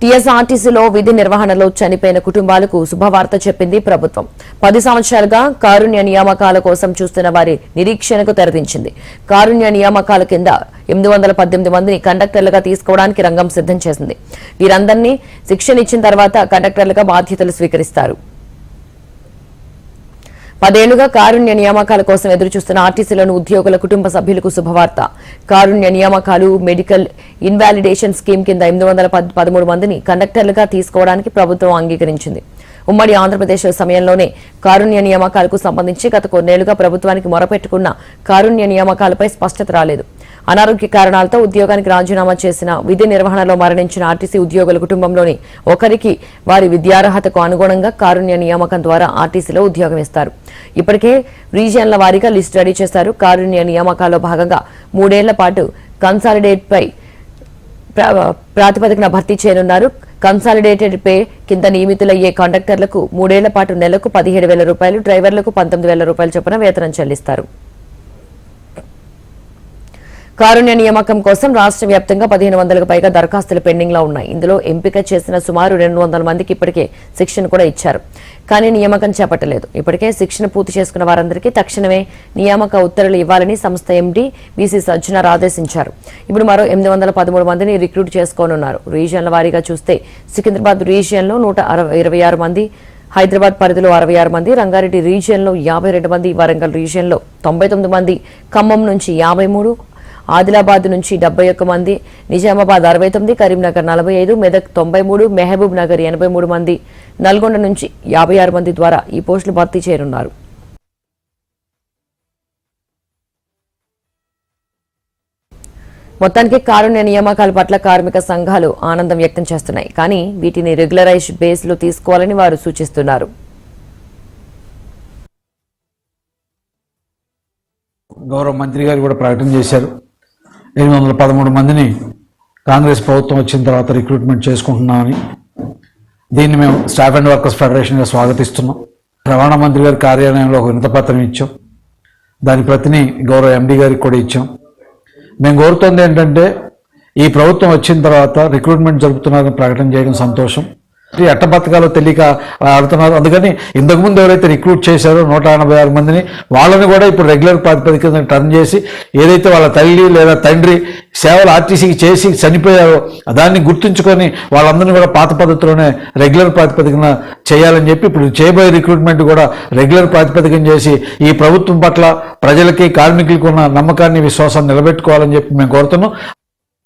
టీఎస్ఆర్టీసీలో విధి నిర్వహణలో చనిపోయిన కుటుంబాలకు శుభవార్త చెప్పింది ప్రభుత్వం. పది సంవత్సరాలుగా కారుణ్య నియామకాల కోసం చూస్తున్న వారి నిరీక్షణకు తెరదించింది. కారుణ్య నియామకాల కింద ఎనిమిది వందల పద్దెనిమిది మందిని కండక్టర్లుగా తీసుకోవడానికి రంగం సిద్ధం చేసింది. వీరందరినీ శిక్షణ ఇచ్చిన తర్వాత కండక్టర్లుగా బాధ్యతలు స్వీకరిస్తారు. పదేళ్ళుగా కారుణ్య నియామకాల కోసం ఎదురుచూస్తున్న ఆర్టీసీలోని ఉద్యోగుల కుటుంబ సభ్యులకు శుభవార్త. కారుణ్య నియామకాలు మెడికల్ ఇన్వాలిడేషన్ స్కీమ్ కింద ఎనిమిది వందల పదమూడు మందిని కండక్టర్లుగా తీసుకోవడానికి ప్రభుత్వం అంగీకరించింది. ఉమ్మడి ఆంధ్రప్రదేశ్ సమయంలోనే కారుణ్య నియామకాలకు సంబంధించి గత కొన్నేళ్ళుగా ప్రభుత్వానికి మొరపెట్టుకున్న కారుణ్య నియామకాలపై స్పష్టత రాలేదు. అనారోగ్య కారణాలతో ఉద్యోగానికి రాజీనామా చేసిన విధి నిర్వహణలో మరణించిన ఆర్టీసీ ఉద్యోగుల కుటుంబంలోని ఒకరికి వారి విద్యార్హతకు అనుగుణంగా కారుణ్య నియామకం ద్వారా ఆర్టీసీలో ఉద్యోగం ఇస్తారు. ఇప్పటికే రీజియన్ల వారీగా లిస్టు రెడీ చేశారు. కారుణ్య నియామకాల్లో భాగంగా మూడేళ్ళ పాటు కన్సాలిడేట్పై ప్రా- ప్రాతిపదికన భర్తీ చేయనున్నారు. కన్సాలిడేటెడ్ పే కింద నియమితులయ్యే కండక్టర్లకు మూడేళ్ళ పాటు నెలకు పదిహేడు వేల రూపాయలు డ్రైవర్లకు పంతొమ్మిది వేల రూపాయల చొప్పున వేతనం చెల్లిస్తారు. కారుణ్య నియామకం కోసం రాష్ట్ర వ్యాప్తంగా పదిహేను వందలకు పైగా దరఖాస్తులు పెండింగ్లో ఉన్నాయి. ఇందులో ఎంపిక చేసిన సుమారు రెండు వందల మందికి ఇప్పటికే శిక్షణ కూడా ఇచ్చారు. కానీ నియామకం చేపట్టలేదు. ఇప్పటికే శిక్షణ పూర్తి చేసుకున్న వారందరికీ తక్షణమే నియామక ఉత్తర్వులు ఇవ్వాలని సంస్థ ఎండీ బీసీ సజ్జనార్ ఆదేశించారు. ఇప్పుడు మరో ఎనిమిది వందల పదమూడు మందిని రిక్రూట్ చేసుకోనున్నారు. రీజియన్ల వారీగా చూస్తే సికింద్రాబాద్ రీజియన్లో నూట అరవై ఇరవై ఆరు మంది హైదరాబాద్ పరిధిలో అరవై ఆరు మంది రంగారెడ్డి రీజియన్లో యాభై రెండు మంది వరంగల్ రీజియన్లో తొంభై తొమ్మిది మంది ఖమ్మం నుంచి యాభై మూడు ఆదిలాబాద్ నుంచి డెబ్బై ఒక్క మంది నిజామాబాద్ అరవై తొమ్మిది కరీంనగర్ నలభై ఐదు మెదక్ తొంభై మూడు మెహబూబ్ నగర్ ఎనభై మూడు మంది నల్గొండ నుంచి యాభై ఆరు మంది ద్వారా ఈ పోస్టులు భర్తీ చేరున్నారు మొత్తానికి కారుణ్య నియామకాల పట్ల కార్మిక సంఘాలు ఆనందం వ్యక్తం చేస్తున్నాయి. కానీ వీటిని రెగ్యులరైజ్ బేస్లో తీసుకోవాలని వారు సూచిస్తున్నారు. గౌరవ మంత్రి గారు కూడా ప్రకటన చేశారు. ఎనిమిది వందల పదమూడు మందిని కాంగ్రెస్ ప్రభుత్వం వచ్చిన తర్వాత రిక్రూట్మెంట్ చేసుకుంటున్నామని. దీన్ని మేము స్టాఫ్ అండ్ వర్కర్స్ ఫెడరేషన్గా స్వాగతిస్తున్నాం. రవాణా మంత్రి గారి కార్యాలయంలో ఒక వినతపత్రం ఇచ్చాం. దాని ప్రతిని గౌరవ ఎండీ గారికి కూడా ఇచ్చాం. మేము కోరుతుంది ఏంటంటే ఈ ప్రభుత్వం వచ్చిన తర్వాత రిక్రూట్మెంట్ జరుపుతున్నారని ప్రకటన చేయడం సంతోషం. ఎట్ట బతకాలో తెలియక ఆడుతున్నారు అందుకని ఇంతకుముందు ఎవరైతే రిక్రూట్ చేశారో నూట ఎనభై ఆరు మందిని వాళ్ళని కూడా ఇప్పుడు రెగ్యులర్ ప్రాతిపదికన టర్న్ చేసి ఏదైతే వాళ్ళ తల్లి లేదా తండ్రి సేవలు ఆర్టీసీకి చేసి చనిపోయారో దాన్ని గుర్తుంచుకొని వాళ్ళందరినీ కూడా పాత పద్ధతిలోనే రెగ్యులర్ ప్రాతిపదికన చేయాలని చెప్పి ఇప్పుడు చేయబోయే రిక్రూట్మెంట్ కూడా రెగ్యులర్ ప్రాతిపదికన చేసి ఈ ప్రభుత్వం పట్ల ప్రజలకి కార్మికులకు ఉన్న నమ్మకాన్ని విశ్వాసాన్ని నిలబెట్టుకోవాలని చెప్పి మేము కోరుతున్నాం.